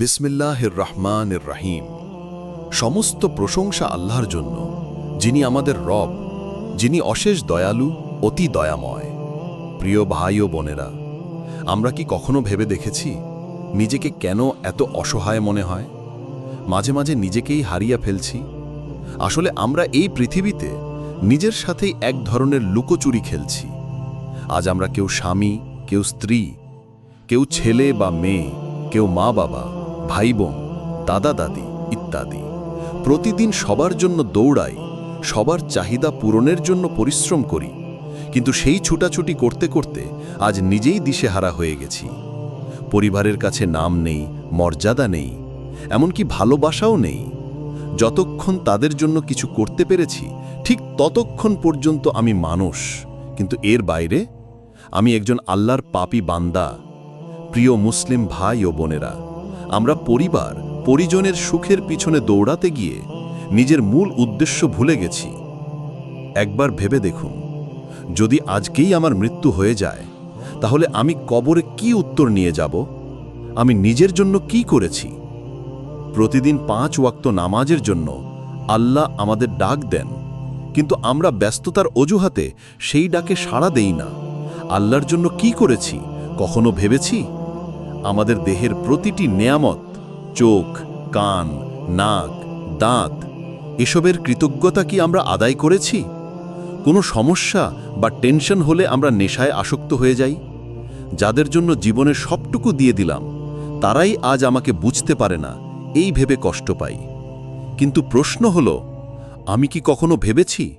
বিসমিল্লাহির রহমানির রাহিম সমস্ত প্রশংসা আল্লাহর জন্য, যিনি আমাদের রব, যিনি অশেষ দয়ালু, অতি দয়াময়। প্রিয় ভাই ও বোনেরা, আমরা কি কখনো ভেবে দেখেছি নিজেকে কেন এত অসহায় মনে হয়? মাঝে মাঝে নিজেকেই হারিয়ে ফেলছি। আসলে আমরা এই পৃথিবীতে নিজের সাথেই এক ধরনের লুকোচুরি খেলছি। আজ আমরা কেউ স্বামী, কেউ স্ত্রী, কেউ ছেলে বা মেয়ে, কেউ মা বাবা ভাই বোন দাদা দাদি ইত্যাদি। প্রতিদিন সবার জন্য দৌড়াই, সবার চাহিদা পূরণের জন্য পরিশ্রম করি। কিন্তু সেই ছুটাছুটি করতে করতে আজ নিজেই দিশেহারা হয়ে গেছি। পরিবারের কাছে নাম নেই, মর্যাদা নেই, এমনকি ভালোবাসাও নেই। যতক্ষণ তাদের জন্য কিছু করতে পেরেছি, ঠিক ততক্ষণ পর্যন্ত আমি মানুষ। কিন্তু এর বাইরে আমি একজন আল্লাহর পাপী বান্দা, প্রিয় মুসলিম ভাই ও বোনেরা। আমরা পরিবার, পরিজনের সুখের পিছনে দৌড়াতে গিয়ে নিজের মূল উদ্দেশ্য ভুলে গেছি। একবার ভেবে দেখুন, যদি আজকেই আমার মৃত্যু হয়ে যায়, তাহলে আমি কবরে কি উত্তর নিয়ে যাব? আমি নিজের জন্য কি করেছি? প্রতিদিন পাঁচ ওয়াক্ত নামাজের জন্য আল্লাহ আমাদের ডাক দেন, কিন্তু আমরা ব্যস্ততার অজুহাতে সেই ডাকে সাড়া দেই না। আল্লাহর জন্য কি করেছি, কখনো ভেবেছি? আমাদের দেহের প্রতিটি নেয়ামত, চোখ, কান, নাক, দাঁত, এসবের কৃতজ্ঞতা কি আমরা আদায় করেছি? কোনো সমস্যা বা টেনশন হলে আমরা নেশায় আসক্ত হয়ে যাই। যাদের জন্য জীবনের সবটুকু দিয়ে দিলাম, তারাই আজ আমাকে বুঝতে পারে না, এই ভেবে কষ্ট পাই। কিন্তু প্রশ্ন হল, আমি কি কখনো ভেবেছি?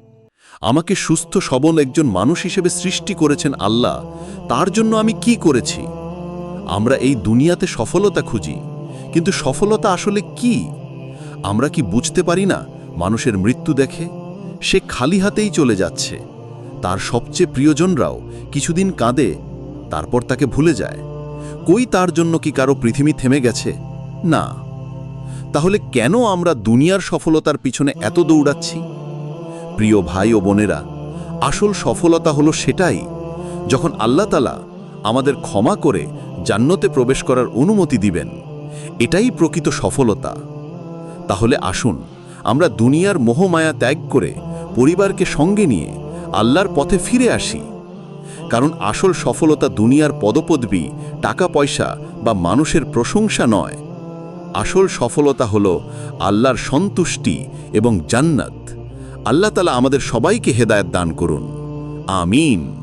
আমাকে সুস্থ, সবল একজন মানুষ হিসেবে সৃষ্টি করেছেন আল্লাহ, তার জন্য আমি কি করেছি? আমরা এই দুনিয়াতে সফলতা খুঁজি, কিন্তু সফলতা আসলে কি? আমরা কি বুঝতে পারি না মানুষের মৃত্যু দেখে? সে খালি হাতেই চলে যাচ্ছে। তার সবচেয়ে প্রিয়জনরাও কিছুদিন কাঁদে, তারপর তাকে ভুলে যায়। কই তার জন্য কি কারও পৃথিবী থেমে গেছে? না। তাহলে কেন আমরা দুনিয়ার সফলতার পিছনে এত দৌড়াচ্ছি? প্রিয় ভাই ও বোনেরা, আসল সফলতা হলো সেটাই যখন আল্লাহ তালা আমাদের ক্ষমা করে জান্নতে প্রবেশ করার অনুমতি দিবেন। এটাই প্রকৃত সফলতা। তাহলে আসুন, আমরা দুনিয়ার মোহমায়া ত্যাগ করে পরিবারকে সঙ্গে নিয়ে আল্লাহর পথে ফিরে আসি। কারণ আসল সফলতা দুনিয়ার পদপদবি টাকা পয়সা বা মানুষের প্রশংসা নয়। আসল সফলতা হল আল্লাহর সন্তুষ্টি এবং জান্নাত। আল্লাহ তালা আমাদের সবাইকে হেদায়ত দান করুন। আমিন।